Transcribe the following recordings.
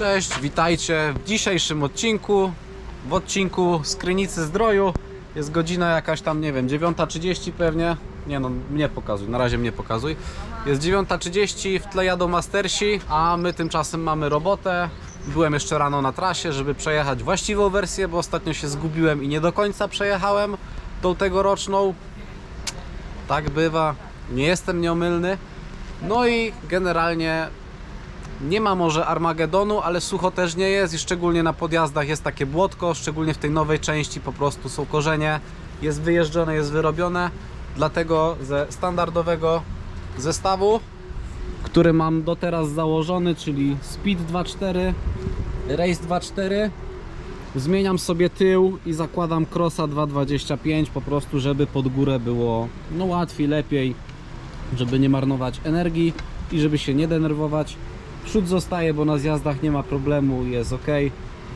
Cześć, witajcie w dzisiejszym odcinku. W odcinku z Zdroju jest godzina jakaś tam, nie wiem, 9.30 pewnie. Nie no, mnie pokazuj, na razie mnie pokazuj. Jest 9.30, w tle jadą mastersi, a my tymczasem mamy robotę. Byłem jeszcze rano na trasie, żeby przejechać właściwą wersję, bo ostatnio się zgubiłem i nie do końca przejechałem tą tegoroczną. Tak bywa, nie jestem nieomylny. No i generalnie nie ma może Armagedonu, ale sucho też nie jest i szczególnie na podjazdach jest takie błotko, szczególnie w tej nowej części po prostu są korzenie, jest wyjeżdżone, jest wyrobione, dlatego ze standardowego zestawu, który mam do teraz założony, czyli Speed 2.4, Race 2.4, zmieniam sobie tył i zakładam Crossa 2.25 po prostu, żeby pod górę było no łatwiej, lepiej, żeby nie marnować energii i żeby się nie denerwować. Przód zostaje, bo na zjazdach nie ma problemu, jest ok,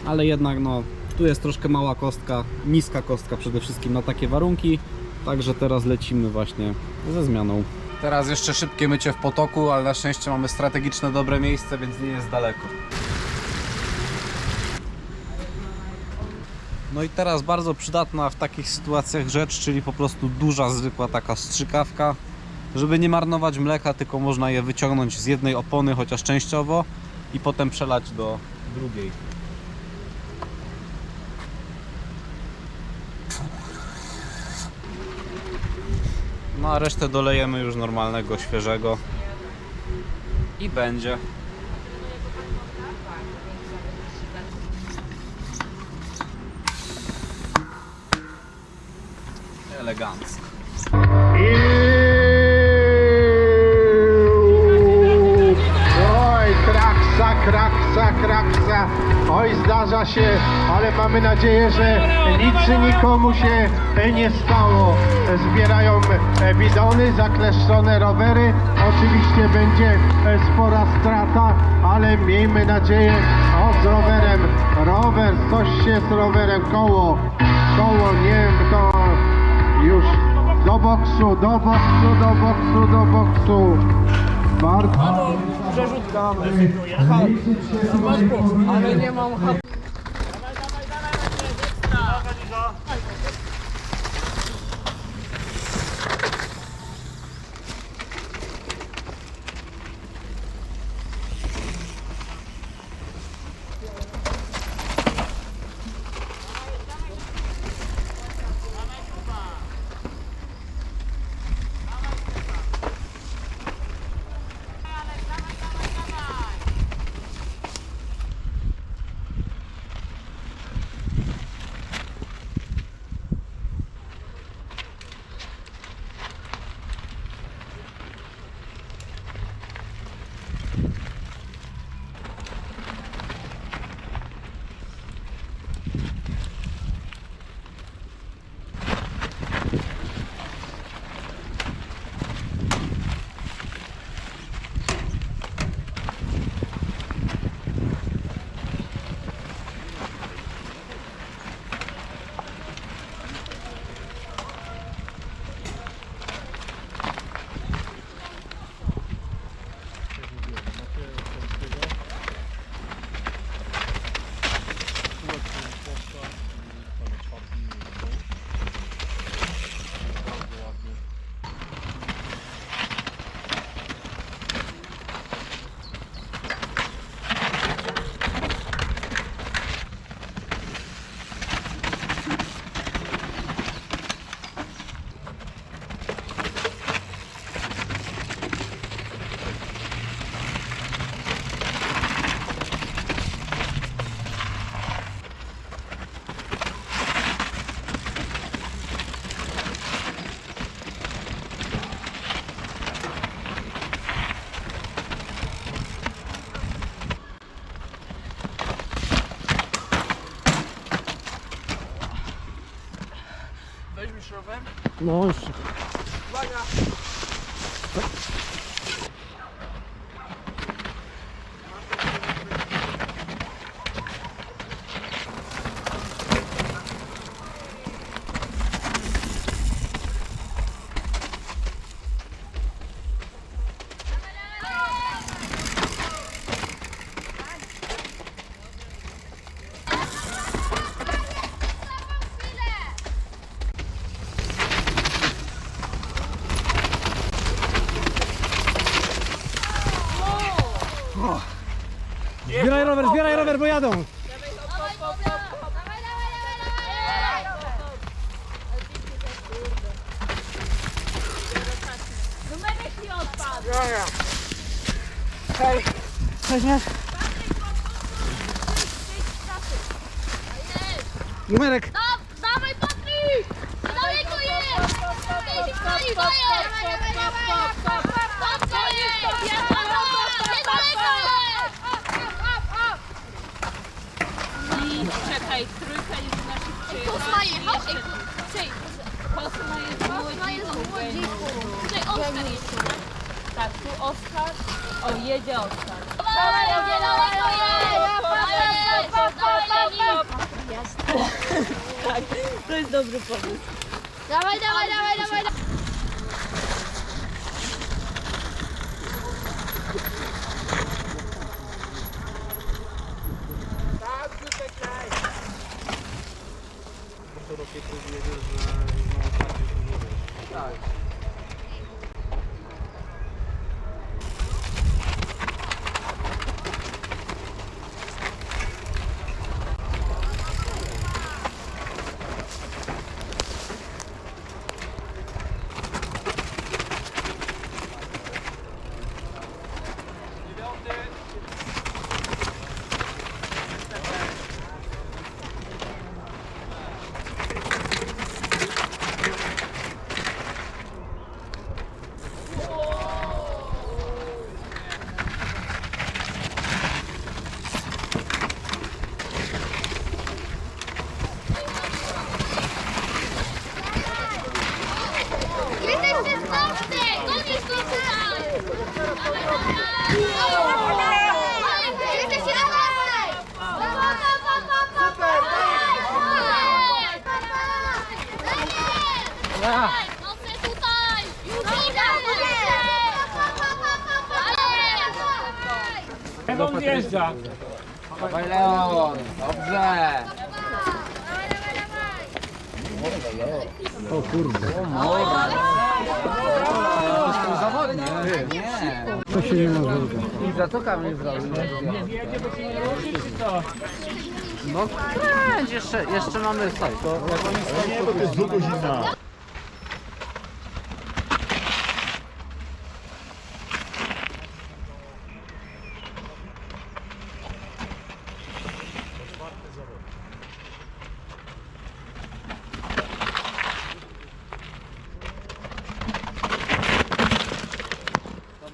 ale jednak no, tu jest troszkę mała kostka, niska kostka przede wszystkim na takie warunki, także teraz lecimy właśnie ze zmianą. Teraz jeszcze szybkie mycie w potoku, ale na szczęście mamy strategiczne, dobre miejsce, więc nie jest daleko. No i teraz bardzo przydatna w takich sytuacjach rzecz, czyli po prostu duża, zwykła taka strzykawka, żeby nie marnować mleka, tylko można je wyciągnąć z jednej opony, chociaż częściowo i potem przelać do drugiej. No a resztę dolejemy już normalnego, świeżego i będzie. Elegancko. Się, ale mamy nadzieję, że nic nikomu się nie stało. Zbierają e, bidony, zakleszczone rowery. Oczywiście będzie e, spora strata, ale miejmy nadzieję, o z rowerem, rower, coś się z rowerem, koło, koło, nie wiem, to już do boksu, do boksu, do boksu, do boksu. Bardzo. Ale nie mam rower? Czekaj, trójka jest na szybciej. Kosma jechał? Kosma jest Kosma jest w młodziku. Tutaj Oskar jest. Tak, tu Oskar. O, jedzie Oskar. Dawaj! Dawaj. Dawaj, dawaj, dawaj, dawaj! Dobrze tutaj! Leon wjeżdża. Dawaj Leon, dobrze. O kurde. Zawodnie. Nie. To się nie może. I zatoka mnie zrobił. No kręć, jeszcze, jeszcze mamy staj. To jak oni stoją, to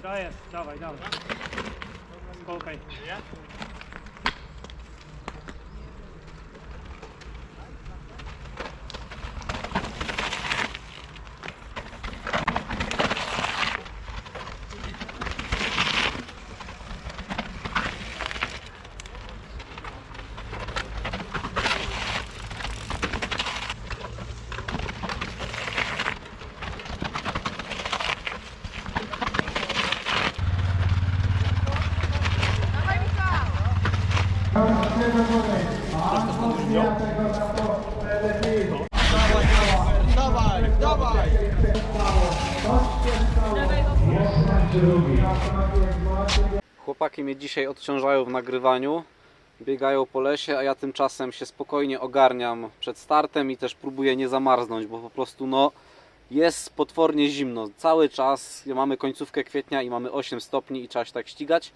Dobra jest, dawaj, dawaj. Chłopaki mnie dzisiaj odciążają w nagrywaniu, biegają po lesie, a ja tymczasem się spokojnie ogarniam przed startem i też próbuję nie zamarznąć, bo po prostu no jest potwornie zimno. Cały czas mamy końcówkę kwietnia i mamy 8 stopni i trzeba się tak ścigać,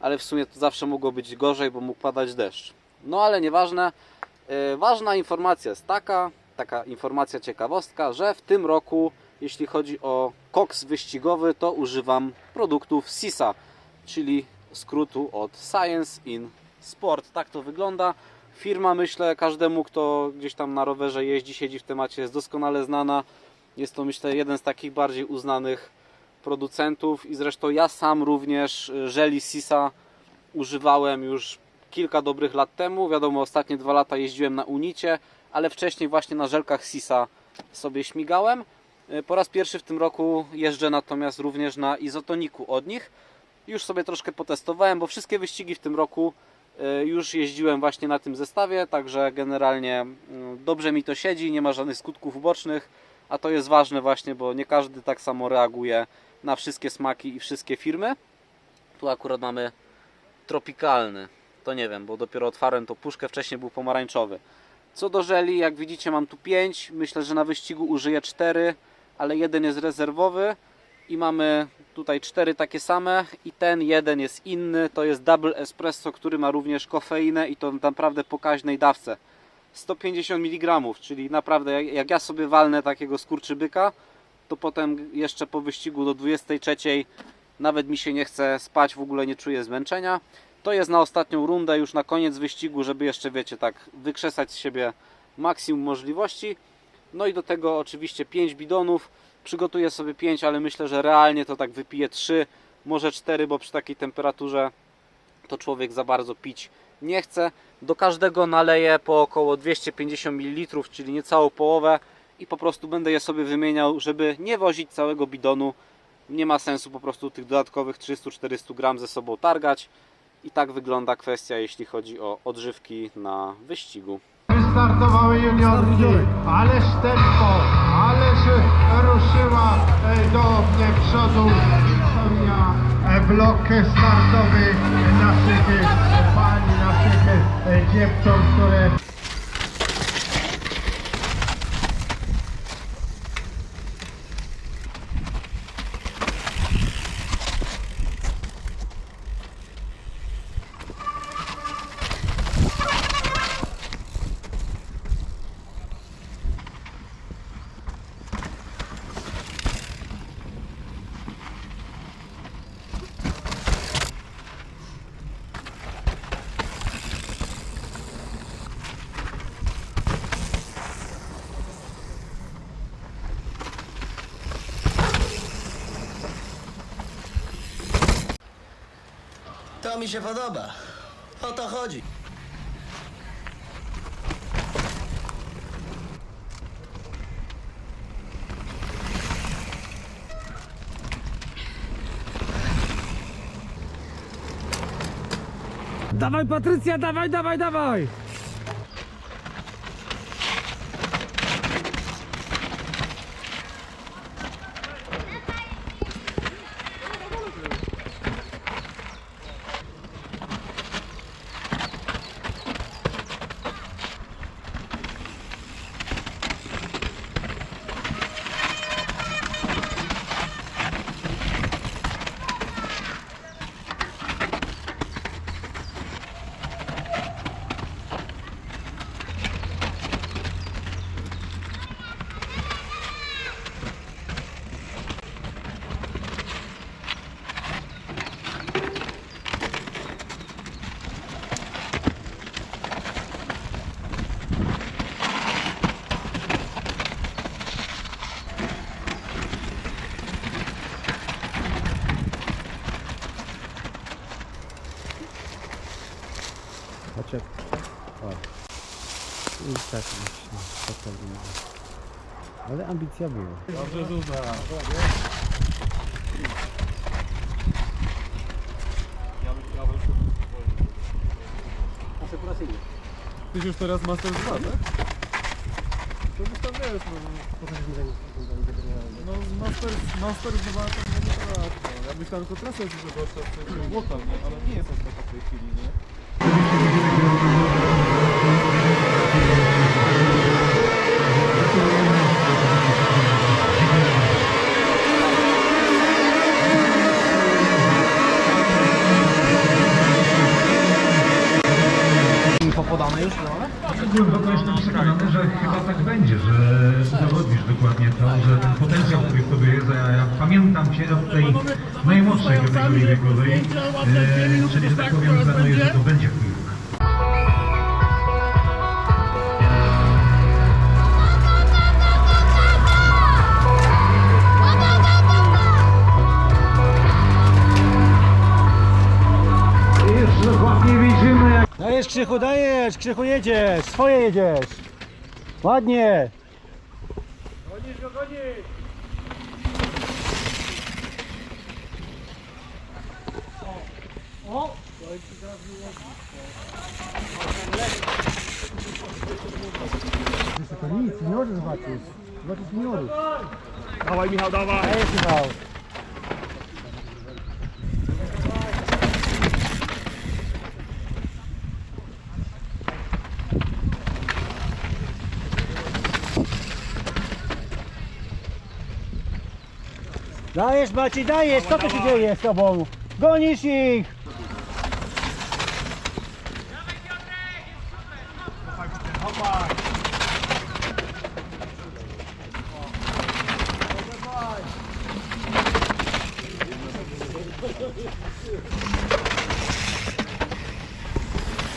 ale w sumie to zawsze mogło być gorzej, bo mógł padać deszcz. No ale nieważne. Yy, ważna informacja jest taka, taka informacja ciekawostka, że w tym roku, jeśli chodzi o koks wyścigowy, to używam produktów SISA czyli skrótu od Science in Sport. Tak to wygląda. Firma, myślę, każdemu, kto gdzieś tam na rowerze jeździ, siedzi w temacie, jest doskonale znana. Jest to, myślę, jeden z takich bardziej uznanych producentów i zresztą ja sam również y, żeli Sisa używałem już kilka dobrych lat temu. Wiadomo, ostatnie dwa lata jeździłem na Unicie, ale wcześniej właśnie na żelkach Sisa sobie śmigałem. Y, Po raz pierwszy w tym roku jeżdżę natomiast również na izotoniku od nich. Już sobie troszkę potestowałem, bo wszystkie wyścigi w tym roku y, już jeździłem właśnie na tym zestawie, także generalnie mm, dobrze mi to siedzi, nie ma żadnych skutków ubocznych, a to jest ważne właśnie, bo nie każdy tak samo reaguje na wszystkie smaki i wszystkie firmy. Tu akurat mamy tropikalny. To nie wiem, bo dopiero otwarłem tą puszkę, wcześniej był pomarańczowy. Co do żeli, jak widzicie mam tu 5, myślę, że na wyścigu użyję 4, ale jeden jest rezerwowy i mamy tutaj cztery takie same i ten jeden jest inny, to jest double espresso, który ma również kofeinę i to naprawdę pokaźnej dawce. 150 mg, czyli naprawdę jak, jak ja sobie walnę takiego skurczybyka, to potem jeszcze po wyścigu do 23 nawet mi się nie chce spać, w ogóle nie czuję zmęczenia. To jest na ostatnią rundę, już na koniec wyścigu, żeby jeszcze, wiecie, tak wykrzesać z siebie maksimum możliwości. No i do tego oczywiście 5 bidonów. Przygotuję sobie 5, ale myślę, że realnie to tak wypiję 3, może 4, bo przy takiej temperaturze to człowiek za bardzo pić nie chce. Do każdego naleję po około 250 ml, czyli niecałą połowę i po prostu będę je sobie wymieniał, żeby nie wozić całego bidonu. Nie ma sensu po prostu tych dodatkowych 300-400 gram ze sobą targać. I tak wygląda kwestia, jeśli chodzi o odżywki na wyścigu. Wystartowały juniorki, ależ tempo, ależ ruszyła e, do e, przodu Wiktoria. E, Blok startowy naszych pań, naszych dziewcząt, które To mi się podoba. O to chodzi. Dawaj Patrycja, dawaj, dawaj, dawaj! Chociaż... O. I tak to powinno. Ale ambicja była. Tyś już teraz Master 2, tak? To by tam wiesz, no... No Master, Master 2 to nie tak, no. Ja myślałem, tylko trasę jest dużo w sensie nie? Ale nie jest aż taka w tej chwili, nie? Przekonany, że chyba tak będzie, że udowodnisz dokładnie to, że ten potencjał, który w tobie jest, a ja pamiętam cię od tej najmłodszej kategorii wiekowej, e, czyli że tak powiem, planuję, że to będzie widzimy jak Dajesz Krzychu, dajesz! Krzychu jedziesz! Swoje jedziesz! Ładnie! To nic, juniory zobaczysz. Zobaczysz juniorów. Dawaj Michał, dawaj! Dajesz Michał. Dajesz Maciej, dajesz, co to się dzieje z tobą? Gonisz ich!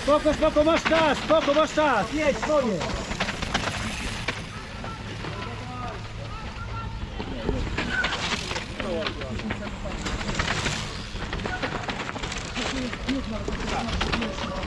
Spoko, spoko, masz czas, spoko, masz czas, jedź swoje. Так.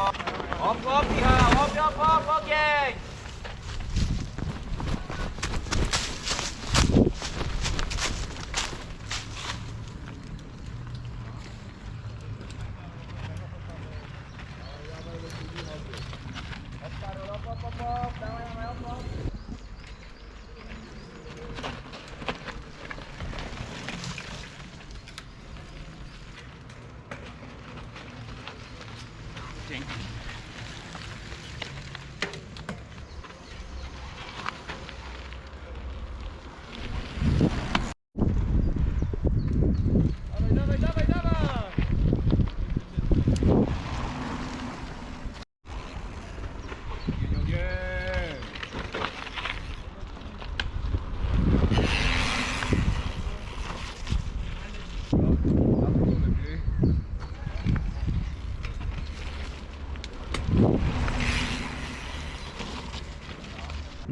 Off, off, yeah. Off, off, off, okay.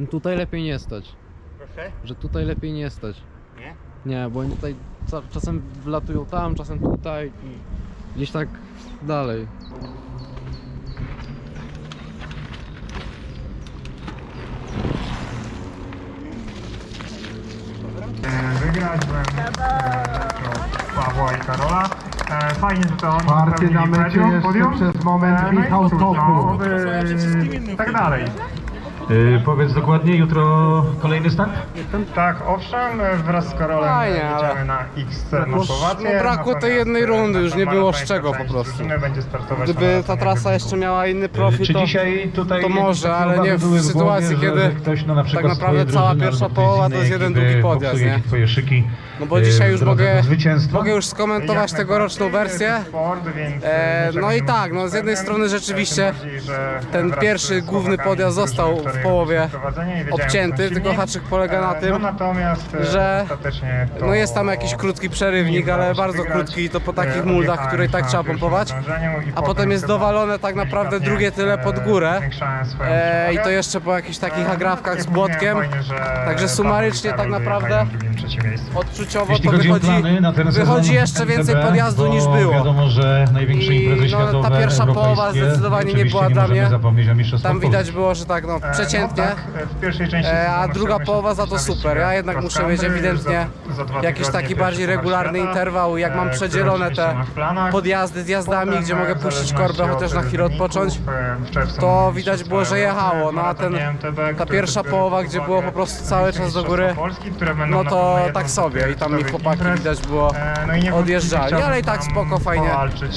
Tutaj lepiej nie stać. Proszę? Że tutaj lepiej nie stać. Nie? Nie, bo oni tutaj ca- czasem wlatują tam, czasem tutaj i gdzieś tak dalej. Wygrać byłem Pawła i Karola. E, Fajnie, że to oni Party na mecie jeszcze przez moment E, no Michał Toku. no, e, tak dalej. Yy, powiedz dokładnie, jutro kolejny start? Tak, owszem, e, wraz z Karolem Fajnie, e, ale- jedziemy na X No bo Motowację. no brakło tej natomiast, jednej e, rundy, już nie nasza było z czego po część prostu. drużyny będzie startować Gdyby na ta maratonie trasa jeszcze miała inny profil, Czy to, dzisiaj tutaj to może, takie ale obawy nie w były sytuacji, głowie, kiedy że ktoś, no, na przykład tak naprawdę cała drużyny pierwsza albo ktoś z połowa to jest jeden ekipy długi podjazd, popsuje nie? ci twoje szyki no bo e, dzisiaj w już drodze do mogę, zwycięstwa? mogę już skomentować Jak tegoroczną najbardziej, wersję. jest Sport, więc E, niczego no nie i tak, no z jednej strony rzeczywiście tym bardziej, że ten wraz pierwszy główny podjazd został w połowie i obcięty, tylko haczyk polega na E, tym, no natomiast, e, że no jest tam jakiś krótki przerywnik, ale bardzo krótki i to po E, takich muldach, odjechałem której tak trzeba pompować. i A potem jest dowalone tak naprawdę drugie tyle e, pod górę. E, I to jeszcze po jakichś takich E, agrafkach tak z błotkiem. Także sumarycznie i tak naprawdę. Odczuciowo to wychodzi, wychodzi jeszcze więcej podjazdu niż było. wiadomo, że największe I, no, ta pierwsza połowa zdecydowanie nie była dla mnie. Tam widać było, że tak no E, przeciętnie. No tak, w pierwszej części E, a druga połowa za to super. Ja jednak muszę mieć ewidentnie za- za jakiś taki bardziej regularny Świata, interwał, jak mam e, przedzielone te planach. podjazdy zjazdami, Potem, gdzie e, mogę puścić korbę chociaż na chwilę odpocząć. e, to widać było, że jechało, no a ten- ta pierwsza połowa, gdzie było po prostu cały czas do góry, no to tak z sobie i tam mi chłopaki widać było no odjeżdżali, ale i tak spoko, fajnie.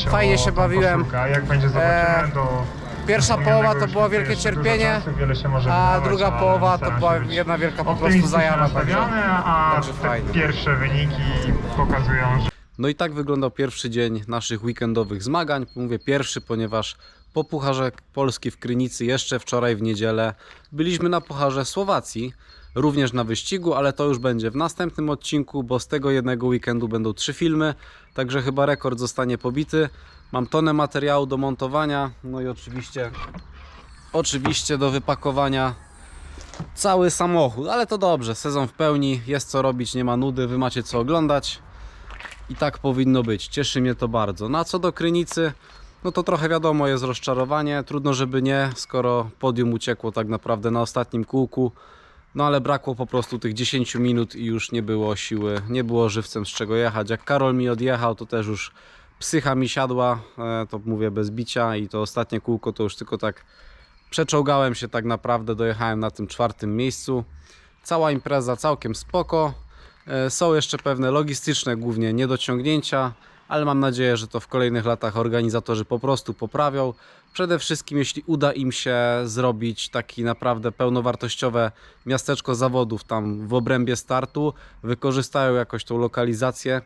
Fajnie się bawiłem. Jak będzie zobaczymy, do Pierwsza połowa to było wielkie cierpienie, a druga połowa to była jedna wielka po prostu zajawa, także, także fajnie. pierwsze wyniki pokazują, że No i tak wyglądał pierwszy dzień naszych weekendowych zmagań. Mówię pierwszy, ponieważ po Pucharze Polski w Krynicy jeszcze wczoraj w niedzielę byliśmy na Pucharze Słowacji, również na wyścigu, ale to już będzie w następnym odcinku, bo z tego jednego weekendu będą trzy filmy, także chyba rekord zostanie pobity. Mam tonę materiału do montowania, no i oczywiście oczywiście do wypakowania cały samochód, ale to dobrze, sezon w pełni, jest co robić, nie ma nudy, wy macie co oglądać. I tak powinno być. Cieszy mnie to bardzo. Na co do Krynicy, no to trochę wiadomo jest rozczarowanie. Trudno, żeby nie, skoro podium uciekło tak naprawdę na ostatnim kółku. No ale brakło po prostu tych 10 minut i już nie było siły, nie było żywcem z czego jechać. Jak Karol mi odjechał, to też już psycha mi siadła, e, to mówię bez bicia i to ostatnie kółko to już tylko tak przeczołgałem się tak naprawdę, dojechałem na tym czwartym miejscu. Cała impreza całkiem spoko. E, Są jeszcze pewne logistyczne głównie niedociągnięcia, ale mam nadzieję, że to w kolejnych latach organizatorzy po prostu poprawią. Przede wszystkim jeśli uda im się zrobić taki naprawdę pełnowartościowe miasteczko zawodów tam w obrębie startu, wykorzystają jakoś tą lokalizację,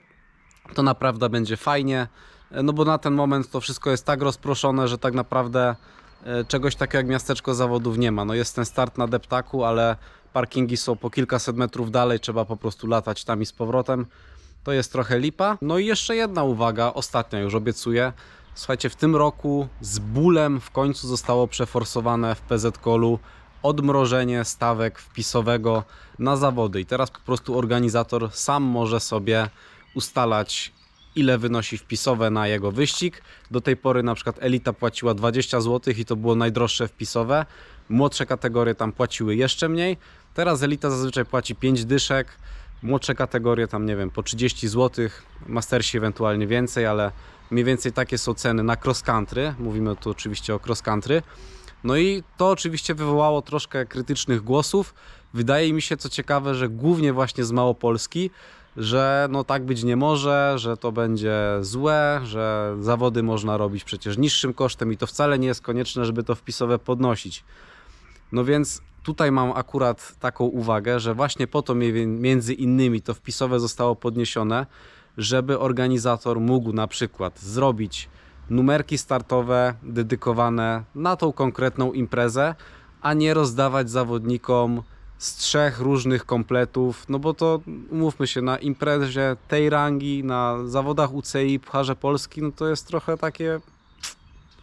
to naprawdę będzie fajnie. No bo na ten moment to wszystko jest tak rozproszone, że tak naprawdę e, czegoś takiego jak miasteczko zawodów nie ma. No jest ten start na deptaku, ale parkingi są po kilkaset metrów dalej, trzeba po prostu latać tam i z powrotem. To jest trochę lipa. No i jeszcze jedna uwaga, ostatnia już obiecuję. Słuchajcie, w tym roku z bólem w końcu zostało przeforsowane w PZ-Kolu odmrożenie stawek wpisowego na zawody. I teraz po prostu organizator sam może sobie ustalać ile wynosi wpisowe na jego wyścig. Do tej pory na przykład Elita płaciła 20 zł i to było najdroższe wpisowe. Młodsze kategorie tam płaciły jeszcze mniej. Teraz Elita zazwyczaj płaci 5 dyszek. Młodsze kategorie tam nie wiem, po 30 zł. Mastersi ewentualnie więcej, ale mniej więcej takie są ceny na cross country. Mówimy tu oczywiście o cross country. No i to oczywiście wywołało troszkę krytycznych głosów. Wydaje mi się, co ciekawe, że głównie właśnie z Małopolski, że no tak być nie może, że to będzie złe, że zawody można robić przecież niższym kosztem i to wcale nie jest konieczne, żeby to wpisowe podnosić. No więc tutaj mam akurat taką uwagę, że właśnie po to między innymi to wpisowe zostało podniesione, żeby organizator mógł na przykład zrobić numerki startowe dedykowane na tą konkretną imprezę, a nie rozdawać zawodnikom z trzech różnych kompletów, no bo to umówmy się, na imprezie tej rangi, na zawodach UCI, Pucharze Polski, no to jest trochę takie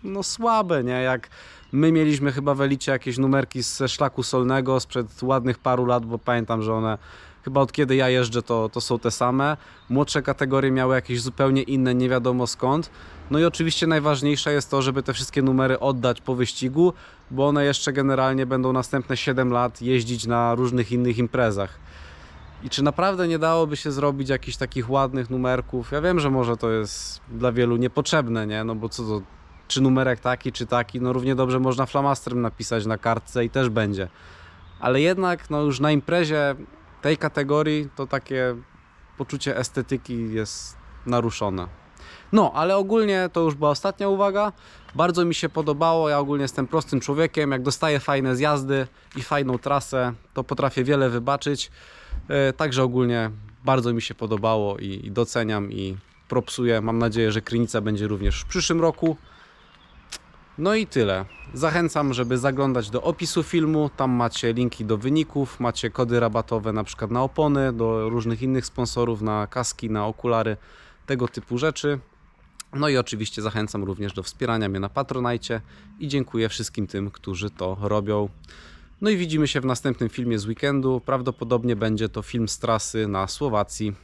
no słabe, nie? Jak my mieliśmy chyba w Elicie jakieś numerki ze szlaku solnego sprzed ładnych paru lat, bo pamiętam, że one chyba od kiedy ja jeżdżę to, to są te same. Młodsze kategorie miały jakieś zupełnie inne, nie wiadomo skąd. No i oczywiście najważniejsze jest to, żeby te wszystkie numery oddać po wyścigu, bo one jeszcze generalnie będą następne 7 lat jeździć na różnych innych imprezach. I czy naprawdę nie dałoby się zrobić jakichś takich ładnych numerków? Ja wiem, że może to jest dla wielu niepotrzebne, nie? No bo co to, czy numerek taki, czy taki, no równie dobrze można flamastrem napisać na kartce i też będzie. Ale jednak, no już na imprezie tej kategorii to takie poczucie estetyki jest naruszone. No, ale ogólnie to już była ostatnia uwaga. Bardzo mi się podobało. Ja ogólnie jestem prostym człowiekiem. Jak dostaję fajne zjazdy i fajną trasę, to potrafię wiele wybaczyć. E, Także ogólnie bardzo mi się podobało i, i doceniam i propsuję. Mam nadzieję, że Krynica będzie również w przyszłym roku. No i tyle. Zachęcam, żeby zaglądać do opisu filmu. Tam macie linki do wyników, macie kody rabatowe na przykład na opony, do różnych innych sponsorów, na kaski, na okulary, tego typu rzeczy. No i oczywiście zachęcam również do wspierania mnie na Patronajcie i dziękuję wszystkim tym, którzy to robią. No i widzimy się w następnym filmie z weekendu. Prawdopodobnie będzie to film z trasy na Słowacji.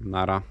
Nara.